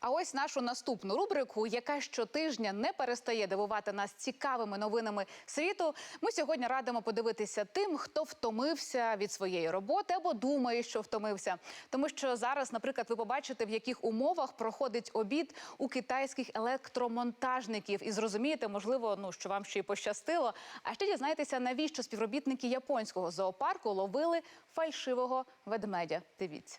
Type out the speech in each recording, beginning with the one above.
А ось нашу наступну рубрику, яка щотижня не перестає дивувати нас цікавими новинами світу. Ми сьогодні радимо подивитися тим, хто втомився від своєї роботи або думає, що втомився. Тому що зараз, наприклад, ви побачите, в яких умовах проходить обід у китайських електромонтажників, і зрозумієте, можливо, ну що вам ще й пощастило. А ще дізнаєтеся, навіщо співробітники японського зоопарку ловили фальшивого ведмедя. Дивіться.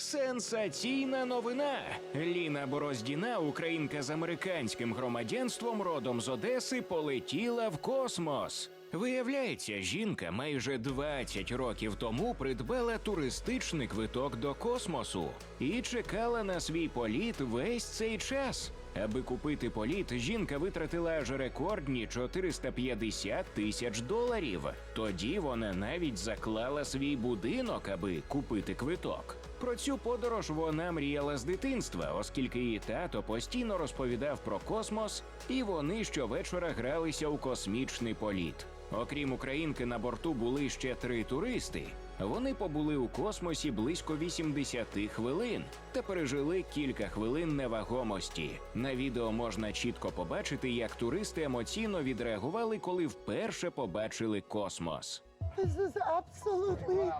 Сенсаційна новина. Ліна Бороздіна, українка з американським громадянством родом з Одеси, полетіла в космос. Виявляється, жінка майже 20 років тому придбала туристичний квиток до космосу і чекала на свій політ весь цей час. Аби купити політ, жінка витратила аж рекордні 450 тисяч доларів. Тоді вона навіть заклала свій будинок, аби купити квиток. Про цю подорож вона мріяла з дитинства, оскільки її тато постійно розповідав про космос, і вони щовечора гралися у космічний політ. Окрім українки, на борту були ще три туристи. Вони побули у космосі близько 80 хвилин та пережили кілька хвилин невагомості. На відео можна чітко побачити, як туристи емоційно відреагували, коли вперше побачили космос. This is absolutely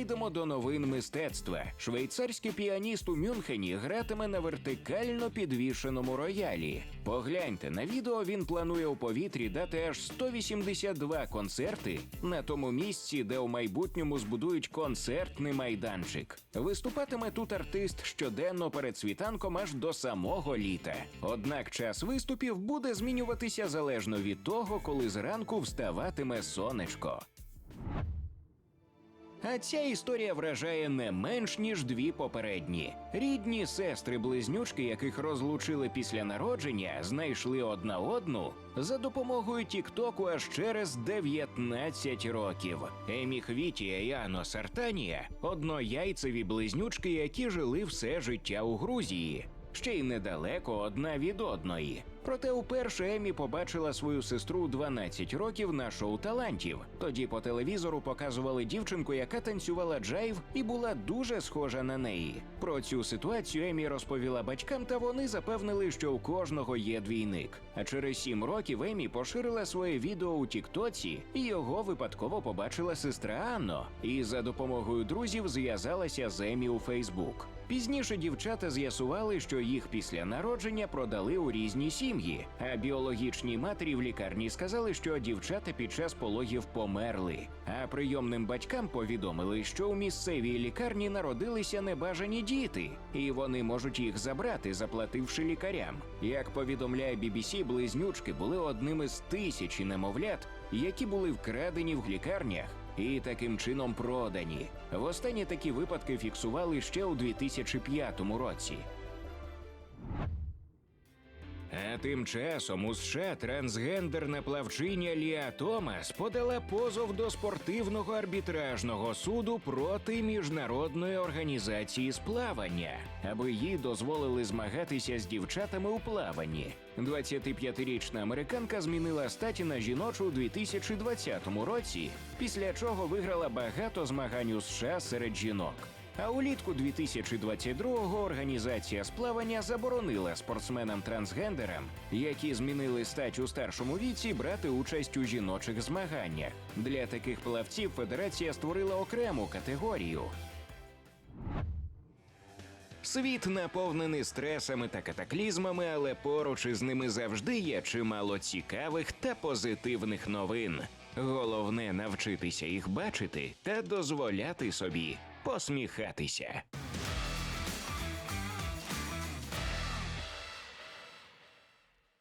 Перейдемо до новин мистецтва. Швейцарський піаніст у Мюнхені гратиме на вертикально підвішеному роялі. Погляньте на відео. Він планує у повітрі дати аж 182 концерти на тому місці, де у майбутньому збудують концертний майданчик. Виступатиме тут артист щоденно перед світанком аж до самого літа. Однак час виступів буде змінюватися залежно від того, коли зранку вставатиме сонечко. А ця історія вражає не менш ніж дві попередні. Рідні сестри-близнючки, яких розлучили після народження, знайшли одна одну за допомогою Тіктоку аж через 19 років. Емі і Ано Сартанія однояйцеві близнючки, які жили все життя у Грузії. Ще й недалеко одна від одної. Проте уперше Емі побачила свою сестру у 12 років на шоу талантів. Тоді по телевізору показували дівчинку, яка танцювала джайв і була дуже схожа на неї. Про цю ситуацію Емі розповіла батькам, та вони запевнили, що у кожного є двійник. А через сім років Емі поширила своє відео у Тіктоці, і його випадково побачила сестра Анно. І за допомогою друзів зв'язалася з Емі у Фейсбук. Пізніше дівчата з'ясували, що їх після народження продали у різні сім'ї. А біологічній матері в лікарні сказали, що дівчата під час пологів померли. А прийомним батькам повідомили, що у місцевій лікарні народилися небажані діти, і вони можуть їх забрати, заплативши лікарям. Як повідомляє BBC, близнючки були одним із тисячі немовлят, які були вкрадені в лікарнях і таким чином продані. Востаннє такі випадки фіксували ще у 2005 році. А тим часом у США трансгендерна плавчиня Ліа Томас подала позов до спортивного арбітражного суду проти міжнародної організації з плавання, аби їй дозволили змагатися з дівчатами у плаванні. 25-річна американка змінила статі на жіночу у 2020 році, після чого виграла багато змагань у США серед жінок. А улітку 2022-го організація з плавання заборонила спортсменам-трансгендерам, які змінили стать у старшому віці, брати участь у жіночих змаганнях. Для таких плавців федерація створила окрему категорію. Світ наповнений стресами та катаклізмами, але поруч із ними завжди є чимало цікавих та позитивних новин. Головне навчитися їх бачити та дозволяти собі посміхатися.